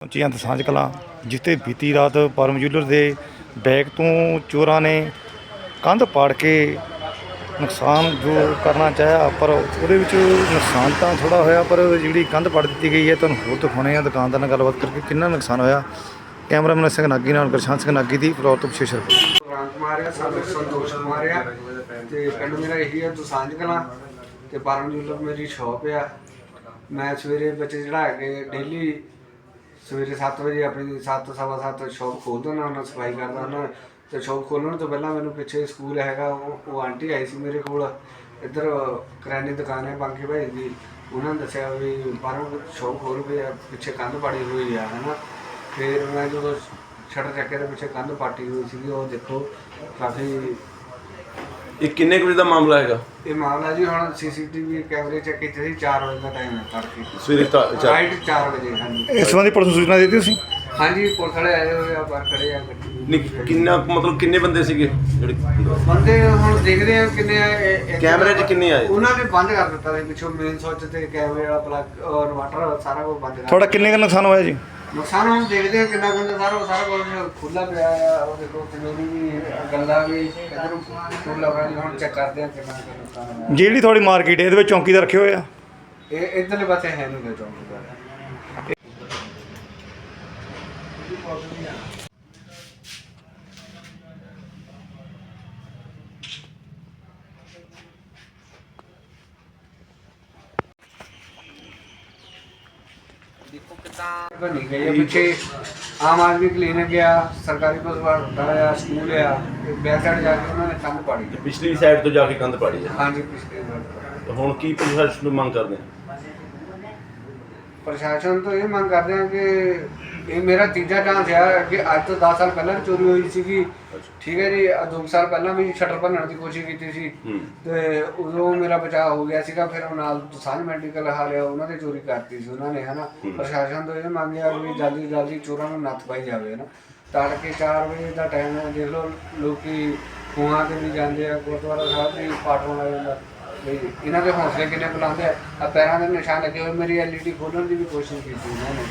ਪਹੁੰਚੀਆਂ ਦਸਾਂਝ ਕਲਾਂ, ਜਿੱਥੇ ਬੀਤੀ ਰਾਤ ਪਰਮ ਜੂਲਰ ਦੇ ਬੈਗ ਤੋਂ ਚੋਰਾਂ ਨੇ ਕੰਧ ਪਾੜ ਕੇ ਨੁਕਸਾਨ ਜੋ ਕਰਨਾ ਚਾਹਿਆ, ਪਰ ਉਹਦੇ ਵਿੱਚ ਨੁਕਸਾਨ ਤਾਂ ਥੋੜਾ ਹੋਇਆ, ਪਰ ਜਿਹੜੀ ਕੰਧ ਪਾੜ ਦਿੱਤੀ ਗਈ ਹੈ, ਤੁਹਾਨੂੰ ਹੋਰ ਦਿਖਾਉਣੇ ਆ ਦੁਕਾਨਦਾਰ ਨਾਲ ਗੱਲਬਾਤ ਕਰਕੇ ਕਿੰਨਾ ਨੁਕਸਾਨ ਹੋਇਆ। ਕੈਮਰਾਮੈਨ ਸਿੰਘ ਨਾਗੀ ਨਾਲ ਗੁਰਸ਼ਾਨ ਸਿੰਘ ਨਾਗੀ ਦੀ ਫਲੋਰ ਤੋਂ ਵਿਸ਼ੇਸ਼ ਰਿਪੋਰਟ। ਰਾਮ ਕੁਮਾਰ ਆ, ਸਾਨੂੰ ਸੰਤੋਸ਼ ਕੁਮਾਰ ਆ, ਤੇ ਪਿੰਡ ਮੇਰਾ ਇਹੀ ਆ ਦੁਸਾਂਝ ਕਲਾਂ, ਤੇ ਪਰਮ ਮੇਰੀ ਸ਼ਾਪ ਆ। ਮੈਂ ਸਵੇਰੇ ਬੱਚੇ ਚੜਾ ਕੇ ਡੇਲੀ ਸਵੇਰੇ 7 ਵਜੇ ਆਪਣੀ 7 ਸਵਾ 7 ਸ਼ਾਪ ਖੋਲ ਦਿੰਦਾ ਉਹਨਾਂ ਸਫ਼ਾਈ ਕਰਦਾ ਉਹਨਾਂ ਤੇ ਸ਼ਾਪ ਖੋਲਣ ਤੋਂ ਪਹਿਲਾਂ ਮੈਨੂੰ ਪਿੱਛੇ ਸਕੂਲ ਹੈਗਾ ਉਹ ਉਹ ਆਂਟੀ ਆਈ ਸੀ ਮੇਰੇ ਕੋਲ ਇੱਧਰ ਕਰਿਆਨੇ ਦੁਕਾਨ ਹੈ ਬਾਂਕੀ ਭਾਈ ਦੀ ਉਹਨਾਂ ਨੇ ਦੱਸਿਆ ਵੀ ਬਾਹਰੋਂ ਸ਼ਾਪ ਖੋਲ ਕੇ ਆ, ਪਿੱਛੇ ਕੰਧ ਪਾੜੀ ਹੋਈ ਆ ਹਨਾ। ਫਿਰ ਮੈਂ ਜਦੋਂ ਛੱਡ ਚੱਕੇ ਦੇ ਪਿੱਛੇ ਕੰਧ ਪਾਟੀ ਹੋਈ ਸੀਗੀ ਉਹ ਦੇਖੋ ਕਾਫੀ ਇਹ ਕਿੰਨੇ ਕੁ ਵਜੇ ਦਾ ਮਾਮਲਾ ਹੈਗਾ? ਇਹ ਮਾਮਲਾ ਜੀ ਹੁਣ ਸੀਸੀਟੀਵੀ ਕੈਮਰੇ ਚੈੱਕ ਕੀਤੇ ਸੀ 4 ਵਜੇ ਦਾ ਟਾਈਮ ਹੈ ਤੜਕੇ। ਸਵੇਰੇ ਤਾਂ ਚਾਰ- ਰਾਈਟ 4 ਵਜੇ ਹਾਂਜੀ। ਇਸ ਸੰਬੰਧੀ ਪੁਲਿਸ ਨੂੰ ਸੂਚਨਾ ਦੇ ਦਿੱਤੀ ਤੁਸੀਂ? ਹਾਂਜੀ ਪੁਲਿਸ ਵਾਲੇ ਆਏ ਹੋਏ ਆ ਬਾਹਰ ਖੜੇ ਆ ਗੱਡੀ ਨਹੀਂ, ਕਿੰਨਾ ਕੁ ਮਤਲਬ ਕਿੰਨੇ ਬੰਦੇ ਸੀਗੇ ਜਿਹੜੇ ਬੰਦੇ ਹੁਣ ਦੇਖਦੇ ਆ ਕਿੰਨੇ ਆ ਇਹ- ਇੱਕ- ਕੈਮਰੇ 'ਚ ਕਿੰਨੇ ਆਏ? ਉਹਨਾਂ ਨੇ ਬੰਦ ਕਰ ਦਿੱਤਾ ਸੀ ਪਿੱਛੋਂ ਮੇਨ ਸੁੱਚ ਤੇ ਕੈਮਰੇ ਵਾਲਾ ਪਲੱਗ ਇਨਵਰਟਰ ਸਾਰਾ ਕੁਝ ਬੰਦ ਕਰ ਤੁਹਾਡਾ ਕਿੰਨੇ ਕੁ ਨੁਕਸਾਨ ਹੋਇਆ ਜੀ? ਨੁਕਸਾਨ ਹੁਣ ਦੇਖਦੇ ਆ ਕਿੰਨਾ ਕੁ ਸਾਰਾ ਸਾਰਾ ਕੁਝ ਖੁੱਲਾ ਪਿਆ ਆ ਉਹ ਦੇਖੋ ਕਮੇਰੀ ਵੀ ਗੱਲਾਂ ਵੀ ਇਧਰ ਖੁੱਲਾ ਪਿਆ ਹੁਣ ਚੈੱਕ ਕਰਦੇ ਆ ਕਿੰਨਾ ਕੁ ਨੁਕਸਾਨ ਹੋਇਆ। ਜਿਹੜੀ ਤੁਹਾਡੀ ਮਾਰਕੀਟ ਇਹਦੇ ਵਿੱਚ ਚੌਂਕੀਦਾਰ ਰੱਖੇ ਹੋਏ ਆ? ਇਹ ਇਧਰਲੇ ਪਾਸੇ ਹੈ ਨਹੀਂ ਗੇ ਚੌਂਕੀਦਾਰ ਬਣੀ ਗਈ ਹੈ ਪਿੱਛੇ ਆਮ ਆਦਮੀ ਕਲੀਨਿਕ ਆ ਸਰਕਾਰੀ ਹਸਪਤਾਲ ਆ ਸਕੂਲ ਆ ਬੈਕ ਸਾਈਡ ਜਾ ਕੇ ਉਹਨਾਂ ਨੇ ਕੰਧ ਪਾੜੀ। ਪਿਛਲੀ ਸਾਈਡ ਤੋਂ ਜਾ ਕੇ ਕੰਧ ਪਾੜੀ ਹੈ। ਹਾਂਜੀ ਪਿਛਲੇ ਵਾਰ ਤੇ। ਹੁਣ ਕੀ ਪ੍ਰਸ਼ਾਸਨ ਨੂੰ ਮੰਗ ਕਰਦੇ ਆ? ਪ੍ਰਸ਼ਾਸਨ ਤੋਂ ਇਹ ਮੰਗ ਕਰਦੇ ਹਾਂ ਕਿ ਇਹ ਮੇਰਾ ਤੀਜਾ ਚਾਂਸ ਹੈ ਕਿ ਅੱਜ ਤੋਂ 10 ਸਾਲ ਪਹਿਲਾਂ ਵੀ ਚੋਰੀ ਹੋਈ ਸੀਗੀ। ਠੀਕ ਹੈ ਜੀ ਦੋ ਕੁ ਸਾਲ ਪਹਿਲਾਂ ਵੀ ਸ਼ਟਰ ਭੰਨਣ ਦੀ ਕੋਸ਼ਿਸ਼ ਕੀਤੀ ਸੀ। ਤੇ ਉਦੋਂ ਮੇਰਾ ਬਚਾਅ ਹੋ ਗਿਆ ਸੀਗਾ ਫਿਰ ਉਹ ਨਾਲ ਸਾਂਝ ਮੈਡੀਕਲ ਹਾਲਿਆ ਉਹਨਾਂ ਦੇ ਚੋਰੀ ਕਰਤੀ ਸੀ ਉਹਨਾਂ ਨੇ ਹਨਾ। ਪ੍ਰਸ਼ਾਸਨ ਤੋਂ ਇਹ ਮੰਗਿਆ ਵੀ ਜਲਦੀ ਜਲਦੀ ਚੋਰਾਂ ਨੂੰ ਨੱਥ ਪਾਈ ਜਾਵੇ ਨਾ ਤੜਕੇ 4 ਵਜੇ ਦਾ ਟਾਈਮ ਹੈ ਦੇਖ ਲਓ ਲੋਕੀ ਖੂਹਾਂ ਤੇ ਵੀ ਜਾਂਦੇ ਆ ਗੁਰਦੁਆਰਾ ਸਾਹਿਬ ਵੀ ਪਾਠ ਹੋਣਾ ਜਾਂਦਾ। ਵੀ ਇਹਨਾਂ ਦੇ ਹੌਸਲੇ ਕਿੰਨੇ ਬੁਲੰਦ ਆ। ਆ ਪੈਰਾਂ ਦੇ ਨਿਸ਼ਾਨ ਲੱਗੇ ਹੋਏ ਮੇਰੀ ਐਲਈਡੀ ਖੋਲਣ ਦੀ ਵੀ ਕੋਸ਼ਿਸ਼ ਕੀਤੀ ਉਹਨਾਂ ਨੇ।